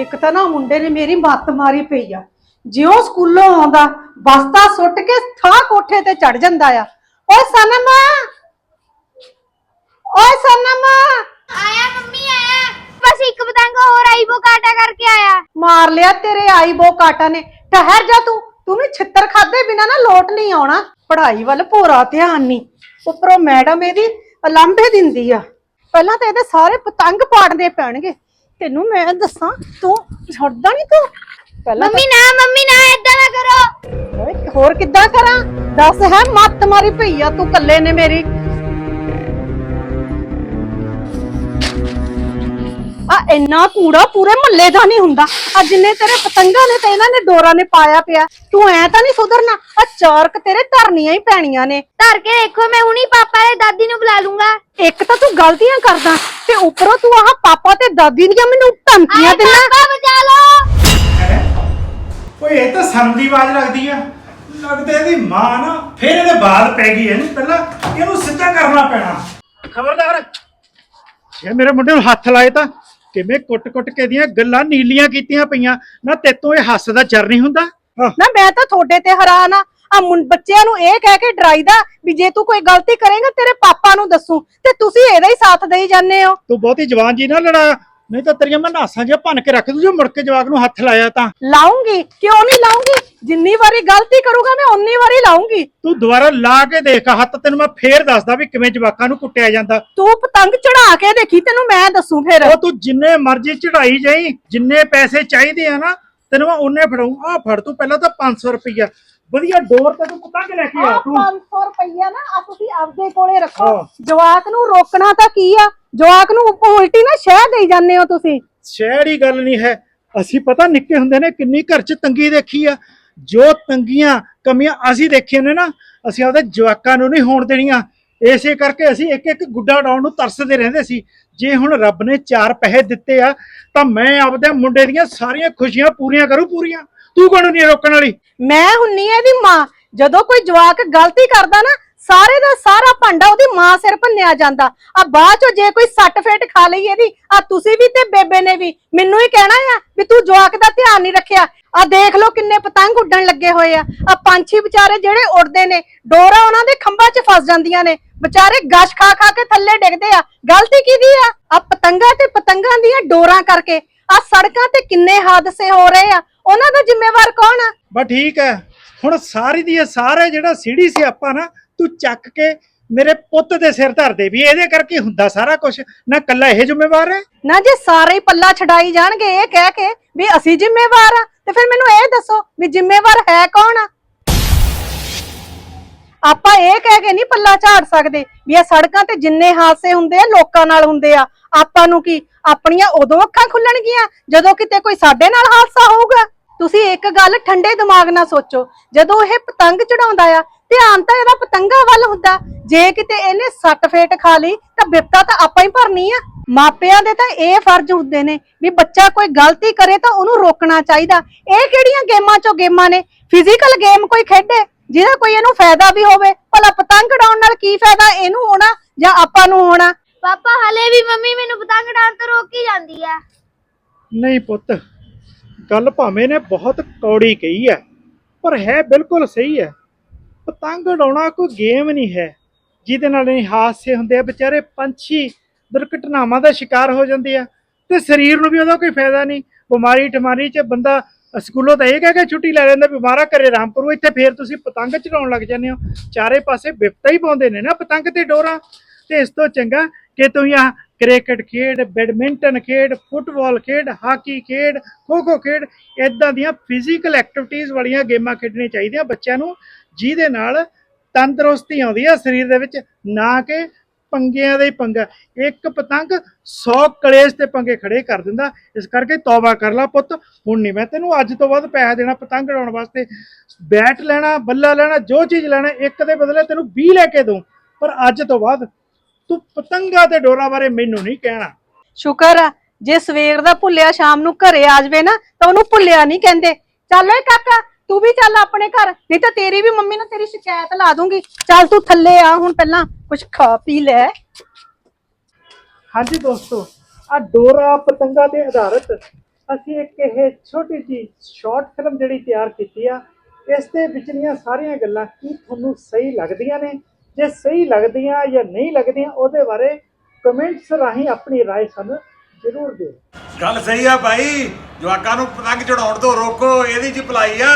ਇੱਕ ਤਾਂ ਨਾ ਮੁੰਡੇ ਨੇ ਮੇਰੀ ਮੱਤ ਮਾਰੀ ਪਈ ਆ। ਜਿਉਂ ਸਕੂਲੋਂ ਆਉਂਦਾ ਬਸਤਾ ਸੁੱਟ ਕੇ ਥਾਂ ਕੋਠੇ ਤੇ ਚੜ ਜਾਂਦਾ ਆ। ਓਏ ਸਨਮ! ਓਏ ਸਨਮ! ਆਇਆ ਮੰਮੀ ਆਇਆ। ਬਸ ਇੱਕ ਪਤੰਗ ਹੋਰ ਆਈ ਉਹ ਕਾਟਾ ਕਰਕੇ ਆਇਆ। ਮਾਰ ਲਿਆ ਤੇਰੇ ਆਈ ਬੋ ਕਾਟਾ ਨੇ। ਠਹਿਰ ਜਾ ਤੂੰ। ਤੂੰ ਵੀ ਛਿੱਤਰ ਖਾਦੇ ਬਿਨਾ ਨਾ ਲੋਟ ਨਹੀਂ ਆਉਣਾ। ਪੜ੍ਹਾਈ ਵੱਲ ਪੂਰਾ ਧਿਆਨ ਨਹੀਂ। ਉੱਪਰੋਂ ਮੈਡਮ ਇਹਦੀ ਅਲੰਭੇ ਦਿੰਦੀ ਆ। ਪਹਿਲਾਂ ਤਾਂ ਇਹਦੇ ਸਾਰੇ ਪਤੰਗ ਪਾੜਨੇ ਪੈਣਗੇ। ਤੈਨੂੰ ਮੈਂ ਦੱਸਾਂ ਤੂੰ ਛੱਡਦਾ ਨਹੀਂ ਤੂੰ? ਪਹਿਲਾਂ ਮੰਮੀ ਨਾ ਮੰਮੀ ਨਾ ਏਦਾਂ ਨਾ ਕਰੋ। ਓਏ ਹੋਰ ਕਿੱਦਾਂ ਕਰਾਂ? ਦੱਸ ਹੈ ਮੱਤ ਮਾਰੀ ਪਈ ਆ ਤੂੰ ਕੱਲੇ ਨੇ ਮੇਰੀ। ਆ ਇੰਨਾ ਕੂੜਾ ਪੂਰੇ ਮਹੱਲੇ ਦਾ ਨਹੀਂ ਹੁੰਦਾ। ਆ ਜਿੰਨੇ ਤੇਰੇ ਪਤੰਗਾਂ ਨੇ ਤੇ ਇਹਨਾਂ ਨੇ ਡੋਰਾਂ ਨੇ ਪਾਇਆ ਪਿਆ। ਤੂੰ ਐ ਤਾਂ ਨਹੀਂ ਸੁਧਰਨਾ। ਆ ਚਾਰਕ ਤੇਰੇ ਧਰਨੀਆਂ ਹੀ ਪੈਣੀਆਂ ਨੇ। ਧਰ ਕੇ ਦੇਖੋ ਮੈਂ ਹੁਣੀ ਪਾਪਾ ਤੇ ਦਾਦੀ ਨੂੰ ਬੁਲਾ ਲੂੰਗਾ। ਇੱਕ ਤਾਂ ਤੂੰ ਗਲਤੀਆਂ ਕਰਦਾ ਤੇ ਉੱਪਰੋਂ ਤੂੰ ਆਹ ਪਾਪਾ ਤੇ ਦਾਦੀ ਦੀਆਂ ਮੈਨੂੰ ਧਮਕੀਆਂ ਦਿੰਦਾ। ਪਾਪਾ ਬਚਾ ਲਓ। ਹੈ? ਓਏ ਇਹ ਤਾਂ ਸਨ ਦੀ ਆਵਾਜ਼ ਲੱਗਦੀ ਆ। ਲੱਗਦਾ ਇਹਦੀ ਮਾਂ ਨਾ ਫਿਰ ਇਹਦੇ ਬਾਅਦ ਪੈ ਗਈ ਇਹਨੂੰ ਪਹਿਲਾਂ ਇਹਨੂੰ ਸਿੱਧਾ ਕਰਨਾ ਪੈਣਾ। ਖਬਰਦਾਰ ਜੇ ਮੇਰੇ ਮੁੰਡੇ ਨੂੰ ਹੱਥ ਲਾਏ ਤਾਂ ਕਿਵੇਂ ਕੁੱਟ-ਕੁੱਟ ਕੇ ਦੀਆਂ ਗੱਲਾਂ ਨੀਲੀਆਂ ਕੀਤੀਆਂ ਪਈਆਂ? ਨਾ ਤੇਤੋਂ ਇਹ ਹੱਸਦਾ ਚਰ ਨਹੀਂ ਹੁੰਦਾ? ਨਾ ਮੈਂ ਤਾਂ ਤੁਹਾਡੇ ਤੇ ਹੈਰਾਨ ਆ। ਆ ਬੱਚਿਆਂ ਨੂੰ ਇਹ ਕਹਿ ਕੇ ਡਰਾਈਦਾ ਵੀ ਜੇ ਤੂੰ ਕੋਈ ਗਲਤੀ ਕਰੇਗਾ ਤੇਰੇ ਪਾਪਾ ਨੂੰ ਦੱਸੂ ਤੇ ਤੁਸੀਂ ਇਹਦਾ ਹੀ ਸਾਥ ਦੇਈ ਜਾਂਦੇ ਹੋ। ਤੂੰ ਬਹੁਤੀ ਜਵਾਨ ਜੀ ਨਾ ਲੜਾ। ਨਹੀਂ ਤਾਂ ਤੇਰੀਆਂ ਮੈਂ ਨਾਸਾਂ ਜਿਹਾ ਭੰਨ ਕੇ ਰੱਖ ਦੂੰ ਜੇ ਮੁੜ ਕੇ ਜਵਾਕ ਨੂੰ ਹੱਥ ਲਾਇਆ ਤਾਂ। ਲਾਉਂਗੀ? ਕਿਉਂ ਨਹੀਂ ਲਾਉਂਗੀ? ਜਿੰਨੀ ਵਾਰੀ ਗਲਤੀ ਕਰੂਗਾ ਮੈਂ ਉਨੀ ਵਾਰੀ ਲਾਉਂਗੀ। ਤੂੰ ਦੁਬਾਰਾ ਲਾ ਕੇ ਦੇਖ ਹੱਥ ਤੈਨੂੰ ਮੈਂ ਫੇਰ ਦੱਸਦਾ ਵੀ ਕਿਵੇਂ ਜਵਾਕਾਂ ਨੂੰ ਕੁੱਟਿਆ ਜਾਂਦਾ। ਤੂੰ ਪਤੰਗ ਚੜਾ ਕੇ ਦੇਖੀ ਤੈਨੂੰ ਮੈਂ ਦੱਸੂ ਫਿਰ। ਉਹ ਤੂੰ ਜਿੰਨੇ ਮਰਜ਼ੀ ਚੜਾਈ ਜਾਈ ਜਿੰਨੇ ਪੈਸੇ ਚਾਹੀਦੇ ਆ ਨਾ ਤੈਨੂੰ ਮੈਂ ਉਹਨੇ ਫੜਾਉਂ ਆ ਫੜ ਤੂੰ ਪਹਿਲਾਂ ਤਾਂ 500 ਰੁਪਈਆ। ਵਧੀਆ ਡੋਰ ਤੇ ਤੂੰ ਪਤੰਗ ਲੈ ਕੇ ਆ ਤੂੰ। 500 ਰੁਪਈਆ ਨਾ ਆ ਤੁਸੀਂ ਆਪਦੇ ਕੋਲੇ ਰੱਖੋ। ਹਾਂ। ਜਵਾਕ ਨੂੰ ਰੋਕਣਾ ਤਾਂ ਕੀ ਆ? ਜਵਾਕ ਨੂੰ ਉਲਟੀ ਨਾ ਸ਼ਹਿ ਦੇਈ ਜਾਂਦੇ ਹੋ ਤੁਸੀਂ। ਸ਼ਹਿਰ ਹੀ ਗੱਲ ਨਹੀਂ ਹੈ। ਅਸੀਂ ਪਤਾ ਨਿੱਕੇ ਹੁੰਦੇ ਨੇ ਕਿੰਨੀ ਘਰ 'ਚ ਤੰਗੀ ਦੇਖੀ ਆ। ਜੋ ਤੰਗੀਆਂ ਕਮੀਆਂ ਅਸੀਂ ਦੇਖੀਆਂ ਨੇ ਨਾ ਅਸੀਂ ਆਪਦੇ ਜਵਾਕਾਂ ਨੂੰ ਨਹੀਂ ਹੋਣ ਦੇਣੀਆਂ। ਇਸੇ ਕਰਕੇ ਅਸੀਂ ਇੱਕ ਇੱਕ ਗੁੱਡਾ ਡਾਉਣ ਨੂੰ ਤਰਸਦੇ ਰਹਿੰਦੇ ਸੀ। ਜੇ ਹੁਣ ਰੱਬ ਨੇ ਚਾਰ ਪੈਸੇ ਦਿੱਤੇ ਆ ਤਾਂ ਮੈਂ ਆਪਦੇ ਮੁੰਡੇ ਦੀਆਂ ਸਾਰੀਆਂ ਖੁਸ਼ੀਆਂ ਪੂਰੀਆਂ ਕਰੂ ਪੂਰੀਆਂ। ਤੂੰ ਕੋਣ ਨਹੀਂ ਰੋਕਣ ਵਾਲੀ? ਮੈਂ ਹੁੰਨੀ ਆ ਇਹਦੀ ਮਾਂ। ਜਦੋਂ ਕੋਈ ਜਵਾਕ ਗਲਤੀ ਕਰਦਾ ਨਾ ਸਾਰੇ ਦਾ ਸਾਰਾ ਭਾਂਡਾ ਉਹਦੀ ਮਾਂ ਸਿਰ ਭੰਨਿਆ ਜਾਂਦਾ। ਆ ਬਾਅਦ ਚੋਂ ਜੇ ਕੋਈ ਸੱਟ ਫੇਟ ਖਾ ਲਈ ਇਹਦੀ ਆ ਤੁਸੀਂ ਵੀ ਤੇ ਬੇਬੇ ਨੇ ਵੀ, ਮੈਨੂੰ ਹੀ ਕਹਿਣਾ ਆ ਵੀ ਤੂੰ ਜਵਾਕ ਦਾ ਧਿਆਨ ਨਹੀਂ ਰੱਖਿਆ। ਆ ਦੇਖ ਲਓ ਕਿੰਨੇ ਪਤੰਗ ਉੱਡਣ ਲੱਗੇ ਹੋਏ ਆ। ਆ ਪੰਛੀ ਵਿਚਾਰੇ ਜਿਹੜੇ ਉੱਡਦੇ ਨੇ, ਡੋਰਾ ਉਹਨਾਂ ਦੇ ਖੰਭਾਂ 'ਚ ਫਸ ਜਾਂਦੀਆਂ ਨੇ। ਵਿਚਾਰੇ ਗਸ਼ ਖਾ ਖਾ ਕੇ ਥੱਲੇ ਡਿੱਗਦੇ ਆ। ਗਲਤੀ ਕਿਹਦੀ ਆ? ਆ ਪਤੰਗਾਂ ਤੇ ਪਤੰਗਾਂ ਦੀਆਂ ਡੋਰਾਂ ਕਰਕੇ। ਆ ਸੜਕਾਂ ਤੇ ਕਿੰਨੇ ਹਾਦਸੇ ਹੋ ਰਹੇ ਆ। ਉਹਨਾਂ ਦਾ ਜ਼ਿੰਮੇਵਾਰ ਕੌਣ ਆ? ਬਸ ਠੀਕ ਹੈ ਹੁਣ ਸਾਰੀ ਦੀ ਇਹ ਸਾਰੇ ਜਿਹੜਾ ਸੀੜੀ ਸੀ ਆਪਾਂ ਨਾ ਤੂੰ ਚੱਕ ਕੇ ਮੇਰੇ ਪੁੱਤ ਦੇ ਸਿਰ ਧਰ ਦੇ ਵੀ ਇਹਦੇ ਕਰਕੇ ਹੁੰਦਾ ਸਾਰਾ ਕੁਝ ਨਾ ਕੱਲਾ ਇਹ ਜ਼ਿੰਮੇਵਾਰ ਹੈ? ਨਾ ਜੇ ਸਾਰੇ ਹੀ ਪੱਲਾ ਛਡਾਈ ਜਾਣਗੇ ਇਹ ਕਹਿ ਕੇ ਵੀ ਅਸੀਂ ਜ਼ਿੰਮੇਵਾਰ ਆ, ਤੇ ਫਿਰ ਮੈਨੂੰ ਇਹ ਦੱਸੋ ਵੀ ਜ਼ਿੰਮੇਵਾਰ ਹੈ ਕੌਣ ਆ? ਆਪਾਂ ਇਹ ਕਹਿ ਕੇ ਨਹੀਂ ਪੱਲਾ ਝਾੜ ਸਕਦੇ ਵੀ ਇਹ ਸੜਕਾਂ ਤੇ ਜਿੰਨੇ ਹਾਦਸੇ ਹੁੰਦੇ ਆ, ਲੋਕਾਂ ਨਾਲ ਹੁੰਦੇ ਆ। ਆਪਾਂ ਨੂੰ ਕੀ, ਆਪਣੀਆਂ ਉਦੋਂ ਅੱਖਾਂ ਖੁੱਲਣਗੀਆਂ ਜਦੋਂ ਕਿਤੇ ਕੋਈ ਸਾਡੇ ਨਾਲ ਹਾਦਸਾ ਹੋਊਗਾ? ਤੁਸੀਂ ਇੱਕ ਗੱਲ ਠੰਡੇ ਦਿਮਾਗ ਨਾਲ ਸੋਚੋ, ਜਦੋਂ ਇਹ ਪਤੰਗ ਚੜਾਉਂਦਾ ਆ ਧਿਆਨ ਤਾਂ ਇਹਦਾ ਪਤੰਗਾ ਵੱਲ ਹੁੰਦਾ। ਜੇ ਕਿਤੇ ਇਹਨੇ ਸੱਟ ਫੇਟ ਖਾ ਲਈ ਤਾਂ ਬਿਪਤਾ ਤਾਂ ਆਪਾਂ ਹੀ ਭਰਨੀ ਆ। ਮਾਪਿਆਂ ਦੇ ਤਾਂ ਇਹ ਫਰਜ਼ ਹੁੰਦੇ ਨੇ ਵੀ ਬੱਚਾ ਕੋਈ ਗਲਤੀ ਕਰੇ ਤਾਂ ਉਹਨੂੰ ਰੋਕਣਾ ਚਾਹੀਦਾ। ਇਹ ਕਿਹੜੀਆਂ ਗੇਮਾਂ ਚੋਂ ਗੇਮਾਂ ਨੇ? ਫਿਜ਼ੀਕਲ ਗੇਮ ਕੋਈ ਖੇਡੇ ਜਿਹਦਾ ਕੋਈ ਇਹਨੂੰ ਫਾਇਦਾ ਵੀ ਹੋਵੇ। ਭਲਾ ਪਤੰਗ ਉਡਾਉਣ ਨਾਲ ਕੀ ਫਾਇਦਾ ਇਹਨੂੰ ਹੋਣਾ ਜਾਂ ਆਪਾਂ ਨੂੰ ਹੋਣਾ? ਪਾਪਾ ਹਲੇ ਵੀ ਮੰਮੀ ਮੈਨੂੰ ਪਤੰਗ ਉਡਾਉਣ ਤੋਂ ਰੋਕ ਹੀ ਜਾਂਦੀ ਆ। ਨਹੀਂ ਪੁੱਤ ਗੱਲ ਭਾਵੇਂ ਨੇ ਬਹੁਤ ਕੌੜੀ ਕਹੀ ਹੈ ਪਰ ਹੈ ਬਿਲਕੁਲ ਸਹੀ ਹੈ। ਪਤੰਗ ਉਡਾਉਣਾ ਕੋਈ ਗੇਮ ਨਹੀਂ ਹੈ। ਜਿਹਦੇ ਨਾਲ ਨਹੀਂ ਹਾਦਸੇ ਹੁੰਦੇ ਆ, ਵਿਚਾਰੇ ਪੰਛੀ ਦੁਰਘਟਨਾਵਾਂ ਦਾ ਸ਼ਿਕਾਰ ਹੋ ਜਾਂਦੇ ਆ ਤੇ ਸਰੀਰ ਨੂੰ ਵੀ ਉਹਦਾ ਕੋਈ ਫਾਇਦਾ ਨਹੀਂ। ਬਿਮਾਰੀ ਠਮਾਰੀ 'ਚ ਬੰਦਾ ਸਕੂਲੋਂ ਤਾਂ ਇਹ ਕਹਿ ਕੇ ਛੁੱਟੀ ਲੈ ਲੈਂਦਾ ਬਿਮਾਰਾ ਘਰੇ ਰਾਮਪੁਰੂ ਇੱਥੇ ਫੇਰ ਤੁਸੀਂ ਪਤੰਗ ਚੜਾਉਣ ਲੱਗ ਜਾਂਦੇ ਹੋ। ਚਾਰੇ ਪਾਸੇ ਬਿਪਤਾ ਹੀ ਪਾਉਂਦੇ ਨੇ ਨਾ ਪਤੰਗ ਤੇ ਡੋਰਾ। ਤੇ ਇਸ ਤੋਂ ਚੰਗਾ ਕਿ ਤੁਸੀਂ ਆ ਕ੍ਰਿਕਟ ਖੇਡ, ਬੈਡਮਿੰਟਨ ਖੇਡ, ਫੁੱਟਬਾਲ ਖੇਡ, ਹਾਕੀ ਖੇਡ ਖੋ ਖੋ ਖੇਡ ਇਦਾਂ ਦੀਆਂ ਫਿਜ਼ੀਕਲ ਐਕਟੀਵਿਟੀਜ਼ ਵਾਲੀਆਂ ਗੇਮਾਂ ਖੇਡਣੀਆਂ ਚਾਹੀਦੀਆਂ ਬੱਚਿਆਂ ਨੂੰ, ਜਿਹਦੇ ਨਾਲ ਤੰਦਰੁਸਤੀ ਆਉਂਦੀ ਆ ਸਰੀਰ ਦੇ ਵਿੱਚ, ਨਾ ਕਿ ਪੰਗਿਆਂ ਦਾ ਹੀ ਪੰਗਾ। ਇੱਕ ਪਤੰਗ 100 ਕਲੇਸ਼ ਤੇ ਪੰਗੇ ਖੜੇ ਕਰ ਦਿੰਦਾ, ਇਸ ਕਰਕੇ ਤੌਬਾ ਕਰ ਲੈ ਪੁੱਤ। ਹੁਣ ਨਹੀਂ ਮੈਂ ਤੈਨੂੰ ਅੱਜ ਤੋਂ ਬਾਅਦ ਪੈਸਾ ਦੇਣਾ ਪਤੰਗ ਉਡਾਉਣ ਵਾਸਤੇ। ਬੈਟ ਲੈਣਾ, ਬੱਲਾ ਲੈਣਾ, ਜੋ ਚੀਜ਼ ਲੈਣਾ, ਇੱਕ ਦੇ ਬਦਲੇ ਤੈਨੂੰ 20 ਲੈ ਕੇ ਦੂੰ ਪਰ ਅੱਜ ਤੋਂ ਬਾਅਦ ਤੂੰ ਪਤੰਗਾ ਤੇ ਡੋਰਾ ਬਾਰੇ ਮੈਨੂੰ ਨਹੀਂ ਕਹਿਣਾ। ਸ਼ੁਕਰ ਆ ਜੇ ਸਵੇਰ ਦਾ ਭੁੱਲਿਆ ਸ਼ਾਮ ਨੂੰ ਘਰੇ ਆ ਜਾਵੇ ਨਾ ਤਾਂ ਉਹਨੂੰ ਭੁੱਲਿਆ ਨਹੀਂ ਕਹਿੰਦੇ। ਚੱਲ ਓਏ ਕਾਕਾ ਤੂੰ ਵੀ ਚੱਲ ਆਪਣੇ ਘਰ ਨਹੀਂ ਤਾਂ ਤੇਰੀ ਵੀ ਮੰਮੀ ਨੂੰ ਤੇਰੀ ਸ਼ਿਕਾਇਤ ਲਾ ਦੂੰਗੀ। ਚੱਲ ਤੂੰ ਥੱਲੇ ਆ ਹੁਣ ਪਹਿਲਾਂ ਕੁਝ ਖਾ ਪੀ ਲੈ। ਹਾਂਜੀ ਦੋਸਤੋ ਆ ਡੋਰਾ ਪਤੰਗਾ ਤੇ ਆਧਾਰਿਤ ਅਸੀਂ ਇੱਕ ਇਹ ਛੋਟੀ ਜੀ ਸ਼ਾਰਟ ਫਿਲਮ ਜਿਹੜੀ ਤਿਆਰ ਕੀਤੀ ਆ ਇਸ ਦੇ ਵਿਚਲੀਆਂ ਸਾਰੀਆਂ ਗੱਲਾਂ ਕੀ ਤੁਹਾਨੂੰ ਸਹੀ ਲੱਗਦੀਆਂ ਨੇ? ਜੇ ਸਹੀ ਲੱਗਦੀਆਂ ਜਾਂ ਨਹੀਂ ਲੱਗਦੀਆਂ ਉਹਦੇ ਬਾਰੇ ਕਮੈਂਟਸ ਰਾਹੀਂ ਆਪਣੀ رائے ਸਾਨੂੰ ਜ਼ਰੂਰ ਦਿਓ ਗੱਲ ਸਹੀ ਆ ਭਾਈ ਜਵਾਕਾਂ ਨੂੰ ਪਤੰਗ ਚੜਾਉਣ ਤੋਂ ਰੋਕੋ ਇਹਦੀ ਚ ਭਲਾਈ ਆ